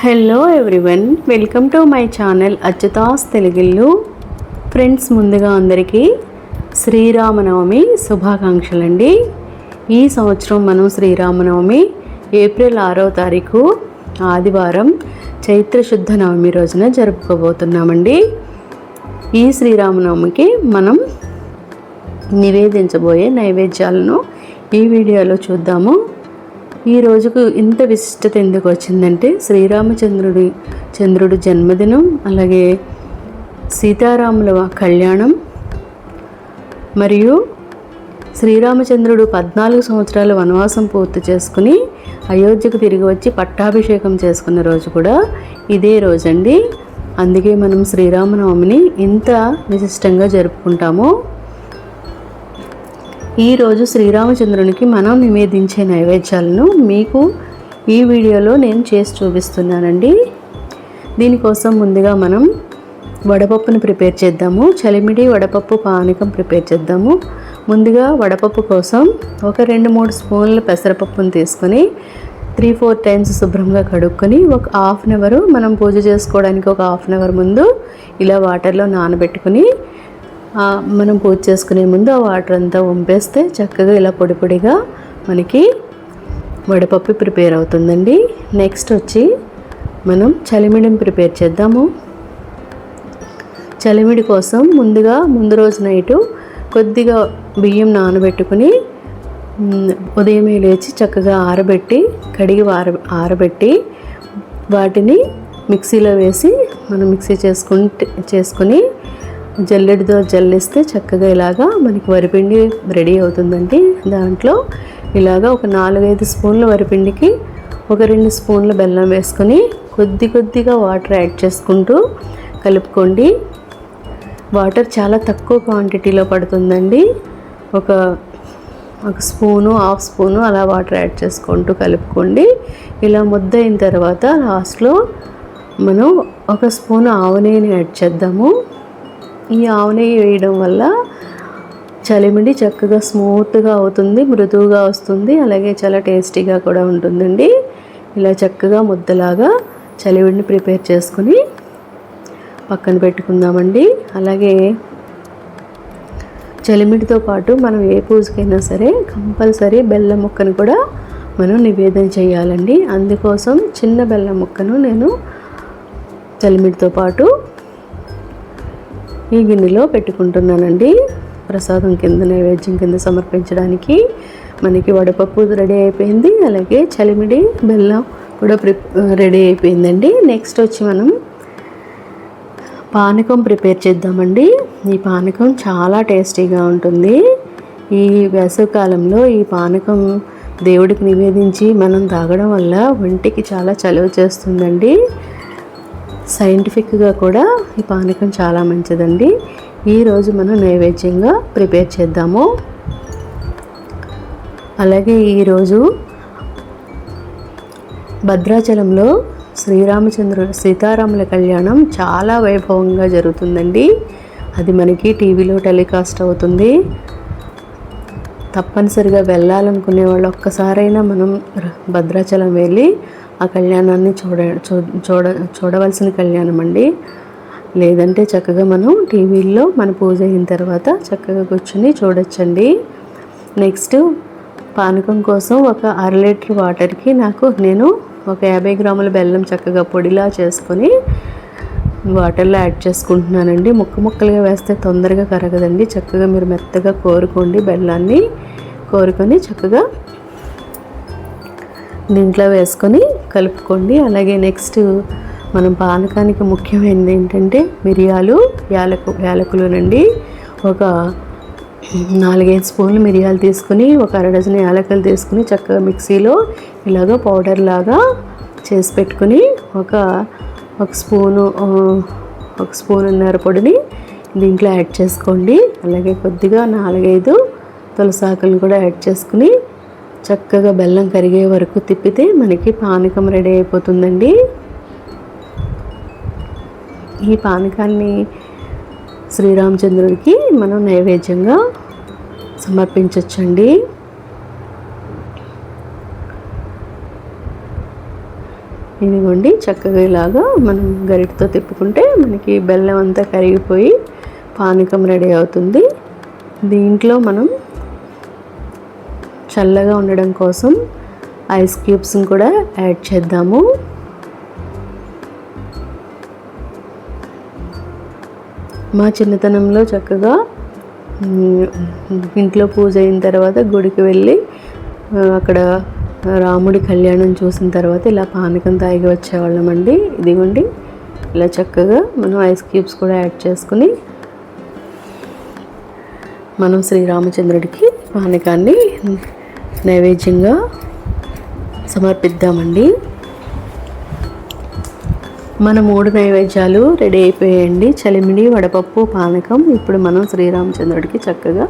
Hello everyone welcome to my channel Achyutas తెలుగుళ్ళు friends ముందుగా అందరికీ శ్రీరామనవమి శుభాకాంక్షలండి. ఈ సంవత్సరం మనం శ్రీరామనవమి ఏప్రిల్ ఆరో తారీఖు ఆదివారం చైత్ర శుద్ధ నవమి రోజున జరుపుకోబోతున్నామండి. ఈ శ్రీరామనవమికి మనం నివేదించబోయే నైవేద్యాలను ఈ వీడియోలో చూద్దాము. ఈ రోజుకు ఇంత విశిష్టత ఎందుకు వచ్చిందంటే శ్రీరామచంద్రుడి చంద్రుడి జన్మదినం అలాగే సీతారాముల కళ్యాణం మరియు శ్రీరామచంద్రుడు పద్నాలుగు సంవత్సరాలు వనవాసం పూర్తి చేసుకుని అయోధ్యకు తిరిగి వచ్చి పట్టాభిషేకం చేసుకున్న రోజు కూడా ఇదే రోజండి. అందుకే మనం శ్రీరామనవమిని ఇంత విశిష్టంగా జరుపుకుంటాము. ఈరోజు శ్రీరామచంద్రునికి మనం నివేదించే నైవేద్యాలను మీకు ఈ వీడియోలో నేను చేసి చూపిస్తున్నానండి. దీనికోసం ముందుగా మనం వడపప్పును ప్రిపేర్ చేద్దాము. చలిమిడి వడపప్పు పానకం ప్రిపేర్ చేద్దాము. ముందుగా వడపప్పు కోసం ఒక రెండు మూడు స్పూన్ల పెసరపప్పును తీసుకొని త్రీ ఫోర్ టైమ్స్ శుభ్రంగా కడుక్కొని ఒక హాఫ్ అన్ అవర్ మనం పూజ చేసుకోవడానికి ఒక హాఫ్ అన్ అవర్ ముందు ఇలా వాటర్లో నానబెట్టుకుని మనం పూజ చేసుకునే ముందు ఆ వాటర్ అంతా వంపేస్తే చక్కగా ఇలా పొడి పొడిగా మనకి వడపప్పు ప్రిపేర్ అవుతుందండి. నెక్స్ట్ వచ్చి మనం చలిమిడిని ప్రిపేర్ చేద్దాము. చలిమిడి కోసం ముందుగా ముందు రోజు నైటు కొద్దిగా బియ్యం నానబెట్టుకుని ఉదయమే లేచి చక్కగా ఆరబెట్టి కడిగి ఆర ఆరబెట్టి వాటిని మిక్సీలో వేసి మనం మిక్సీ చేసుకుంటే చేసుకుని జల్లెడితో జల్లిస్తే చక్కగా ఇలాగా మనకి వరిపిండి రెడీ అవుతుందండి. దాంట్లో ఇలాగా ఒక నాలుగైదు స్పూన్ల వరిపిండికి ఒక రెండు స్పూన్ల బెల్లం వేసుకొని కొద్ది కొద్దిగా వాటర్ యాడ్ చేసుకుంటూ కలుపుకోండి. వాటర్ చాలా తక్కువ క్వాంటిటీలో పడుతుందండి. ఒక ఒక స్పూను హాఫ్ స్పూను అలా వాటర్ యాడ్ చేసుకుంటూ కలుపుకోండి. ఇలా ముద్ద అయిన తర్వాత లాస్ట్లో మనం ఒక స్పూన్ ఆవు నెయ్యిని యాడ్ చేద్దాము. ఈ ఆవు నెయ్యి వేయడం వల్ల చలిమిడి చక్కగా స్మూత్గా అవుతుంది మృదువుగా వస్తుంది. అలాగే చాలా టేస్టీగా కూడా ఉంటుందండి. ఇలా చక్కగా ముద్దలాగా చలివిడిని ప్రిపేర్ చేసుకుని పక్కన పెట్టుకుందామండి. అలాగే చలిమిడితో పాటు మనం ఏ పూజకైనా సరే కంపల్సరీ బెల్లం ముక్కను కూడా మనం నివేదన చేయాలండి. అందుకోసం చిన్న బెల్లం ముక్కను నేను చలిమిడితో పాటు ఈ గిన్నెలో పెట్టుకుంటున్నానండి. ప్రసాదం కింద నైవేద్యం కింద సమర్పించడానికి మనకి వడపప్పు రెడీ అయిపోయింది. అలాగే చలిమిడి బెల్లం కూడా ప్రి రెడీ అయిపోయిందండి. నెక్స్ట్ వచ్చి మనం పానకం ప్రిపేర్ చేద్దామండి. ఈ పానకం చాలా టేస్టీగా ఉంటుంది. ఈ వేసవికాలంలో ఈ పానకం దేవుడికి నివేదించి మనం తాగడం వల్ల ఒంటికి చాలా చలువ చేస్తుందండి. సైంటిఫిక్గా కూడా ఈ పానకం చాలా మంచిదండి. ఈరోజు మనం నైవేద్యంగా ప్రిపేర్ చేద్దాము. అలాగే ఈరోజు భద్రాచలంలో శ్రీరామచంద్రుడు సీతారాముల కళ్యాణం చాలా వైభవంగా జరుగుతుందండి. అది మనకి టీవీలో టెలికాస్ట్ అవుతుంది. తప్పనిసరిగా వెళ్ళాలనుకునే వాళ్ళు ఒక్కసారైనా మనం భద్రాచలం వెళ్ళి ఆ కళ్యాణాన్ని చూడ చూ- చూడ చూడవలసిన కళ్యాణం అండి లేదంటే చక్కగా మనం టీవీల్లో మన పూజ అయిన తర్వాత చక్కగా కూర్చొని చూడొచ్చండి. నెక్స్ట్ పానకం కోసం ఒక అర లీటర్ వాటర్కి నాకు నేను ఒక యాభై గ్రాముల బెల్లం చక్కగా పొడిలా చేసుకొని వాటర్లో యాడ్ చేసుకుంటున్నానండి. ముక్క ముక్కలుగా వేస్తే తొందరగా కరగదండి. చక్కగా మీరు మెత్తగా కోరుకోండి బెల్లాన్ని. కోరుకొని చక్కగా దీంట్లో వేసుకొని కలుపుకోండి. అలాగే నెక్స్ట్ మనం పానకానికి ముఖ్యమైనది ఏంటంటే మిరియాలు యాలకు యాలకులునండి ఒక నాలుగైదు స్పూన్లు మిరియాలు తీసుకుని ఒక అర డజన్ యాలకులు తీసుకుని చక్కగా మిక్సీలో ఇలాగ పౌడర్ లాగా చేసి పెట్టుకుని ఒక ఒక స్పూను ఒక ఒక స్పూనున్నర పొడిని దీంట్లో యాడ్ చేసుకోండి. అలాగే కొద్దిగా నాలుగైదు తులసాకులను కూడా యాడ్ చేసుకుని చక్కగా బెల్లం కరిగే వరకు తిప్పితే మనకి పానకం రెడీ అయిపోతుందండి. ఈ పానకాన్ని శ్రీరామచంద్రుడికి మనం నైవేద్యంగా సమర్పించవచ్చండి ఇదిగోండి చక్కగా ఇలాగా మనం గరిటతో తిప్పుకుంటే మనకి బెల్లం అంతా కరిగిపోయి పానకం రెడీ అవుతుంది. దీంట్లో మనం చల్లగా ఉండడం కోసం ఐస్ క్యూబ్స్ని కూడా యాడ్ చేద్దాము. మా చిన్నతనంలో చక్కగా ఇంట్లో పూజ అయిన తర్వాత గుడికి వెళ్ళి అక్కడ రాముడి కళ్యాణం చూసిన తర్వాత ఇలా పానకం తాగి వచ్చేవాళ్ళమండి ఇదిగోండి ఇలా చక్కగా మనం ఐస్ క్యూబ్స్ కూడా యాడ్ చేసుకుని మనం శ్రీరామచంద్రుడికి పానకాన్ని నైవేద్యంగా సమర్పిద్దామండి. మన మూడు నైవేద్యాలు రెడీ అయిపోయాయండి. చలిమిడి వడపప్పు పానకం. ఇప్పుడు మనం శ్రీరామచంద్రుడికి చక్కగా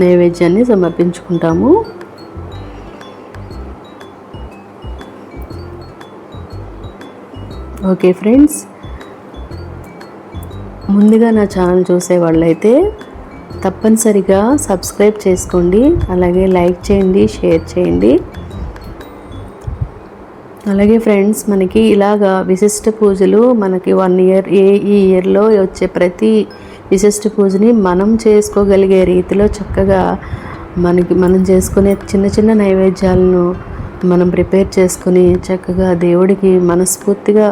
నైవేద్యాన్ని సమర్పించుకుంటాము. ఓకే ఫ్రెండ్స్ ముందుగా నా ఛానల్ చూసే వాళ్ళైతే తప్పనిసరిగా సబ్స్క్రైబ్ చేసుకోండి. అలాగే లైక్ చేయండి షేర్ చేయండి. అలాగే ఫ్రెండ్స్ మనకి ఇలాగా విశిష్ట పూజలు మనకి వన్ ఇయర్ ఏ ఈ ఇయర్లో వచ్చే ప్రతి విశిష్ట పూజని మనం చేసుకోగలిగే రీతిలో చక్కగా మనకి మనం చేసుకునే చిన్న చిన్న నైవేద్యాలను మనం ప్రిపేర్ చేసుకుని చక్కగా దేవుడికి మనస్ఫూర్తిగా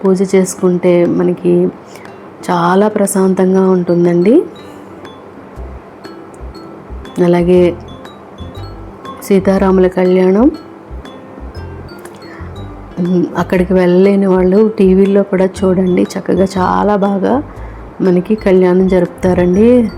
పూజ చేసుకుంటే మనకి చాలా ప్రశాంతంగా ఉంటుందండి. అలాగే సీతారాముల కళ్యాణం. అక్కడికి వెళ్ళలేని వాళ్ళు టీవీల్లో కూడా చూడండి. చక్కగా చాలా బాగా మనకి కళ్యాణం జరుపుతారండి.